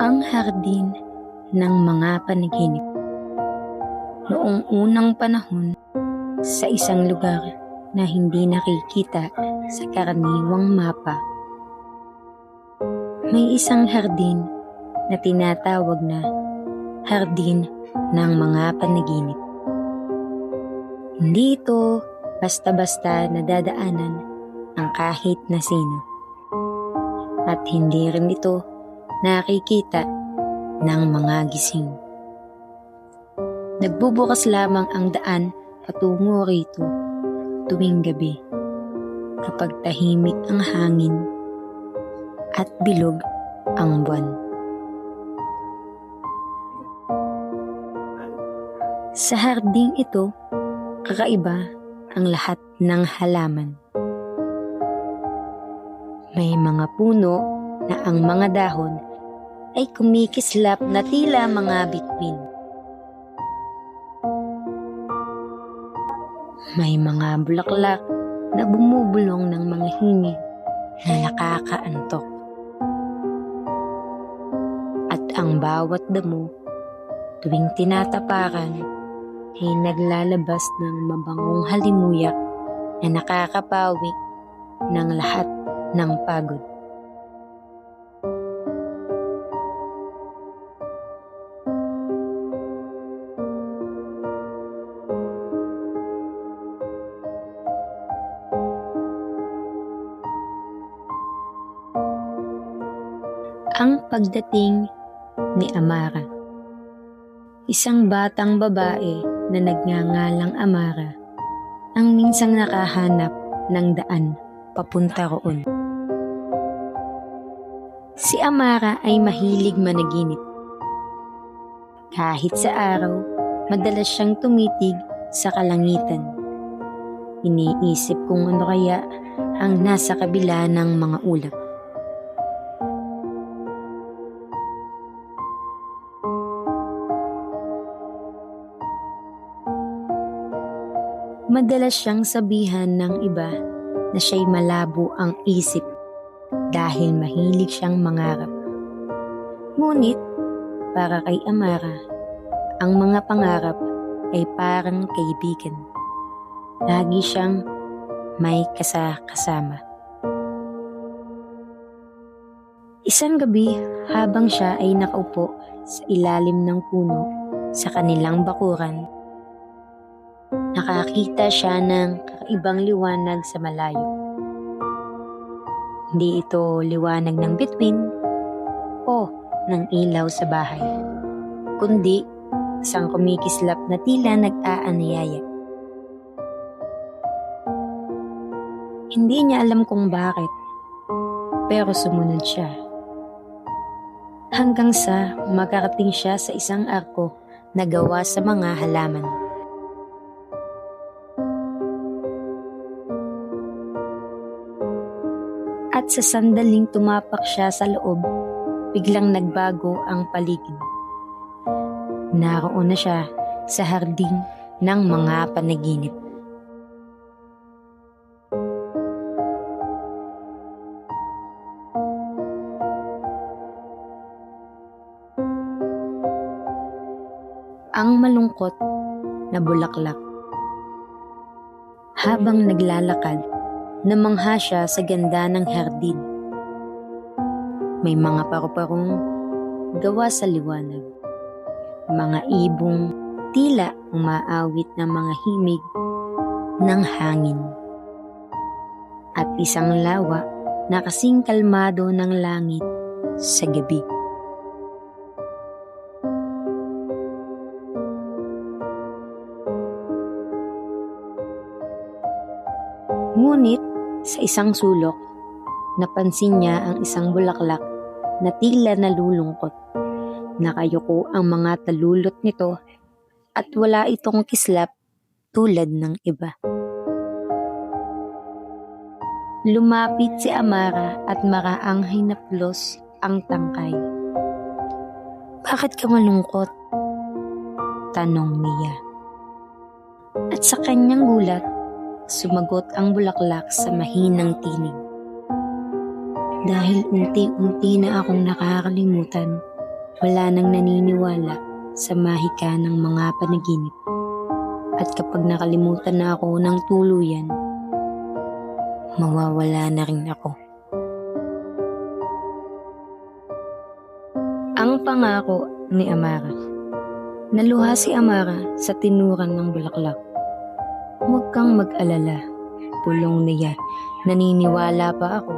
Ang hardin ng mga panaginip. Noong unang panahon, sa isang lugar na hindi nakikita sa karaniwang mapa, may isang hardin na tinatawag na hardin ng mga panaginip. Hindi ito basta-basta nadadaanan ang kahit na sino. At hindi rin ito nakikita ng mga gising. Nagbubukas lamang ang daan patungo rito tuwing gabi kapag tahimik ang hangin at bilog ang buwan. Sa harding ito, kakaiba ang lahat ng halaman. May mga puno na ang mga dahon ay kumikislap na tila mga bituin. May mga bulaklak na bumubulong ng mga hingin na nakakaantok. At ang bawat damo tuwing tinatapakan ay naglalabas ng mabangong halimuyak na nakakapawi ng lahat ng pagod. Pagdating ni Amara Isang batang babae na nagngangalang Amara ang minsang nakahanap ng daan papunta roon. Si Amara ay mahilig managinip. Kahit sa araw, madalas siyang tumitig sa kalangitan. Iniisip kung ano kaya ang nasa kabila ng mga ulap. Madalas siyang sabihan ng iba na siya'y malabo ang isip dahil mahilig siyang mangarap. Ngunit, para kay Amara, ang mga pangarap ay parang kaibigan. Lagi siyang may kasakasama. Isang gabi, habang siya ay nakaupo sa ilalim ng puno sa kanilang bakuran, nakakita siya ng kakaibang liwanag sa malayo. Hindi ito liwanag ng bituin o ng ilaw sa bahay, kundi isang kumikislap na tila nag-aanayaya. Hindi niya alam kung bakit, pero sumunod siya. Hanggang sa makarating siya sa isang arko na gawa sa mga halaman. Sa sandaling tumapak siya sa loob, biglang nagbago ang paligid. Naroon na siya sa harding ng mga panaginip. Ang malungkot na bulaklak. Habang naglalakad, namangha siya sa ganda ng hardin. May mga paru-parong gawa sa liwanag. Mga ibong tila umaawit ng mga himig ng hangin. At isang lawa na kasing kalmado ng langit sa gabi. Sa isang sulok, napansin niya ang isang bulaklak na tila nalulungkot. Nakayuko ang mga talulot nito at wala itong kislap tulad ng iba. Lumapit si Amara at maraang hinaplos ang tangkay. Bakit ka malungkot? Tanong niya. At sa kanyang gulat, sumagot ang bulaklak sa mahinang tinig. Dahil unti-unti na akong nakakalimutan wala nang naniniwala sa mahika ng mga panaginip. At kapag nakalimutan na ako ng tuluyan, mawawala na rin ako. Ang pangako ni Amara. Naluha si Amara sa tinuran ng bulaklak. Huwag kang mag-alala. Pulong niya. Naniniwala pa ako.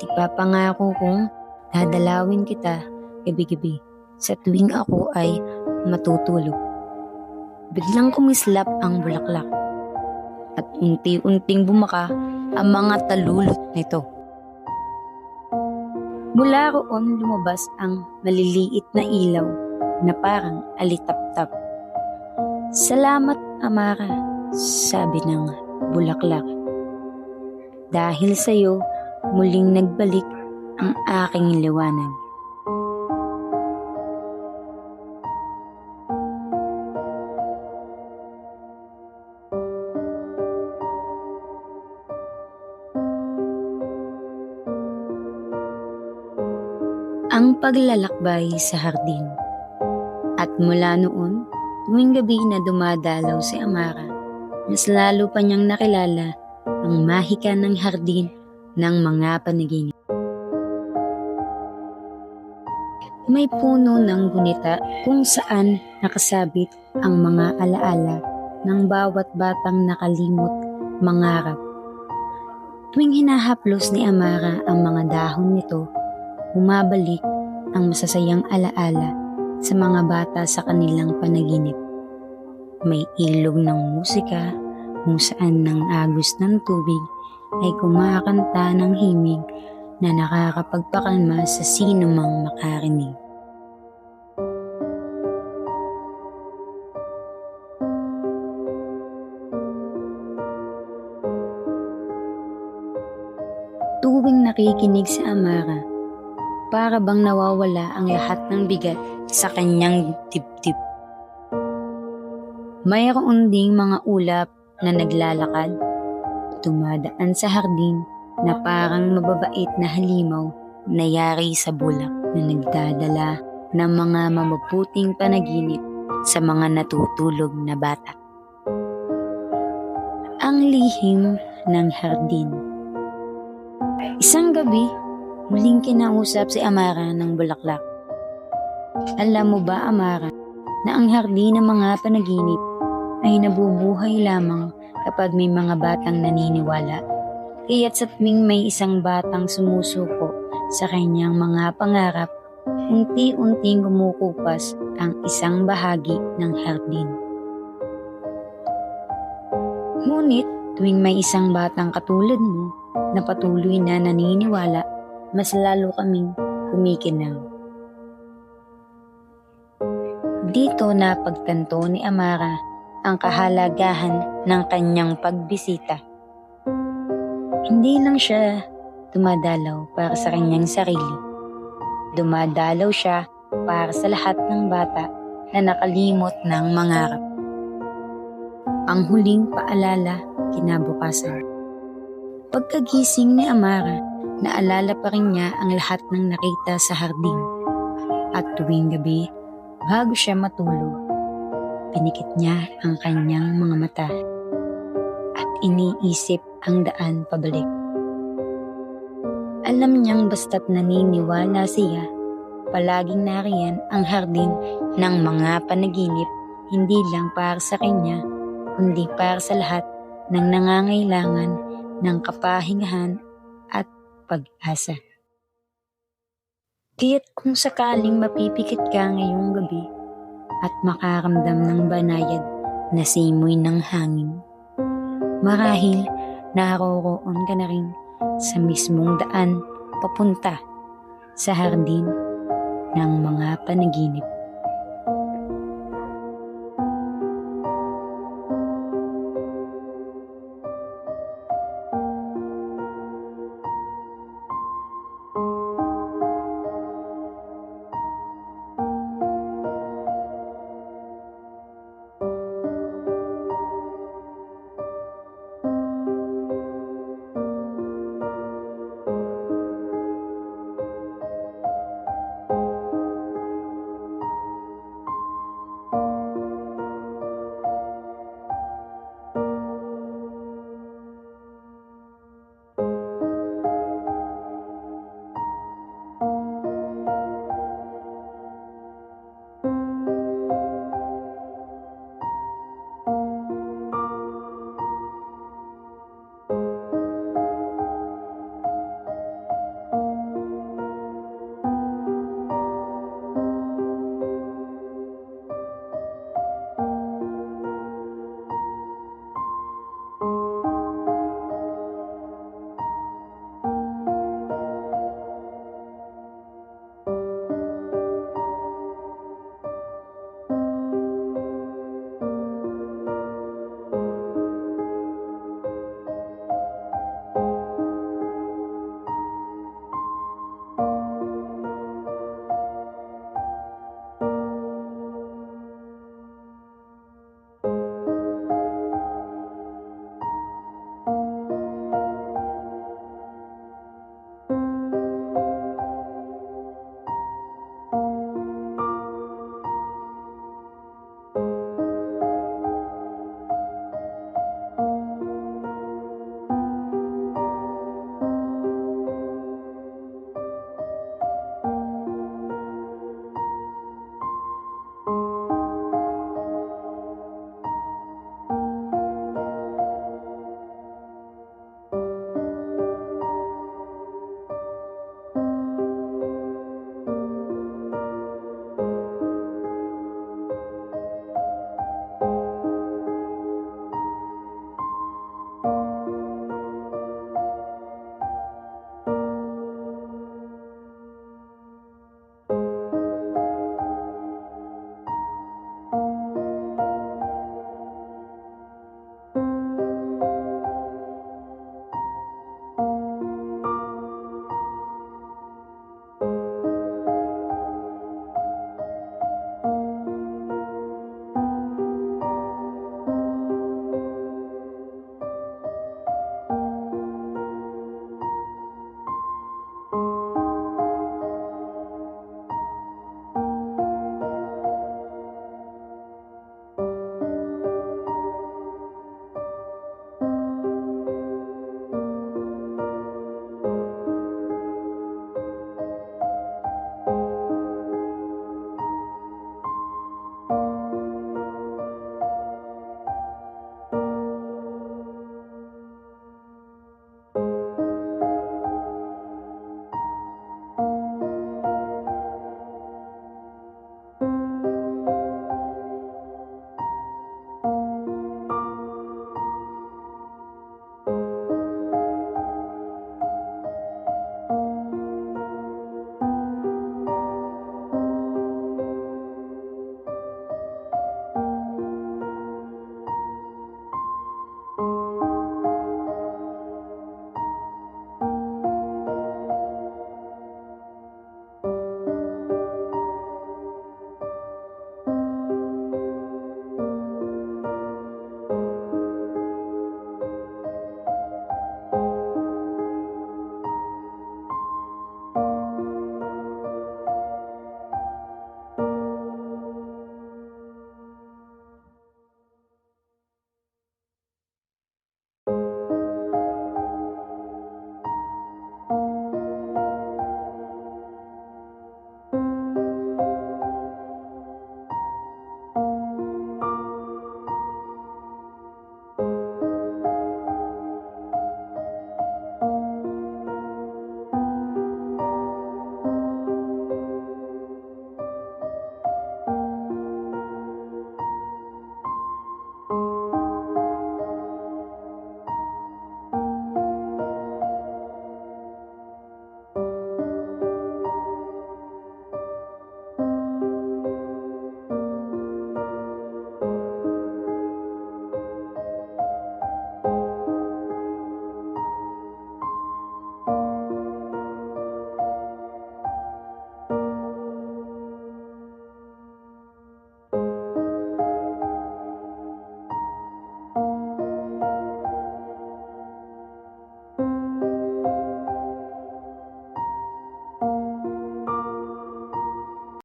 Ipapangako kong dadalawin kita gabi-gabi sa tuwing ako ay matutulog. Biglang kumislap ang bulaklak at unti-unting bumaka ang mga talulot nito. Mula roon lumabas ang maliliit na ilaw na parang alitap-tap. Salamat, Amara, sabi ng bulaklak. Dahil sa iyo, muling nagbalik ang aking liwanag. Ang paglalakbay sa hardin. At mula noon, tuwing gabi na dumadalaw si Amara, mas lalo pa niyang nakilala ang mahika ng hardin ng mga panaginip. May puno ng gunita kung saan nakasabit ang mga alaala ng bawat batang nakalimot mangarap. Tuwing hinahaplos ni Amara ang mga dahon nito, bumabalik ang masasayang alaala sa mga bata sa kanilang panaginip. May ilog ng musika kung saan ng agos ng tubig ay kumakanta ng himig na nakakapagpakalma sa sino mang makarinig. Tuwing nakikinig si Amara, para bang nawawala ang lahat ng bigat sa kanyang dibdib. Mayroon ding mga ulap na naglalakad, tumadaan sa hardin na parang mababait na halimaw na yari sa bulak na nagdadala ng mga mamaputing panaginip sa mga natutulog na bata. Ang lihim ng hardin Isang gabi, muling kinausap si Amara ng bulaklak. Alam mo ba, Amara, na ang hardin ng mga panaginip ay nabubuhay lamang kapag may mga batang naniniwala. Kaya't sa tuwing may isang batang sumusuko sa kanyang mga pangarap, unti-unting gumukupas ang isang bahagi ng hardin. Ngunit tuwing may isang batang katulad mo na patuloy na naniniwala, mas lalo kaming kumikinang. Dito na pagtanto ni Amara ang kahalagahan ng kanyang pagbisita. Hindi lang siya dumadalaw para sa kanyang sarili. Dumadalaw siya para sa lahat ng bata na nakalimot ng mangarap. Ang huling paalala kinabukasan. Pagkagising ni Amara, naalala pa rin niya ang lahat ng nakita sa hardin. At tuwing gabi, bago siya matulog, pinikit niya ang kanyang mga mata at iniisip ang daan pabalik. Alam niyang basta't naniniwala siya, palaging nariyan ang hardin ng mga panaginip hindi lang para sa kanya, kundi para sa lahat ng nangangailangan ng kapahingahan at pag-asa. Kaya't kung sakaling mapipikit ka ngayong gabi at makaramdam ng banayad na simoy ng hangin, marahil naroroon ka na rin sa mismong daan papunta sa hardin ng mga panaginip.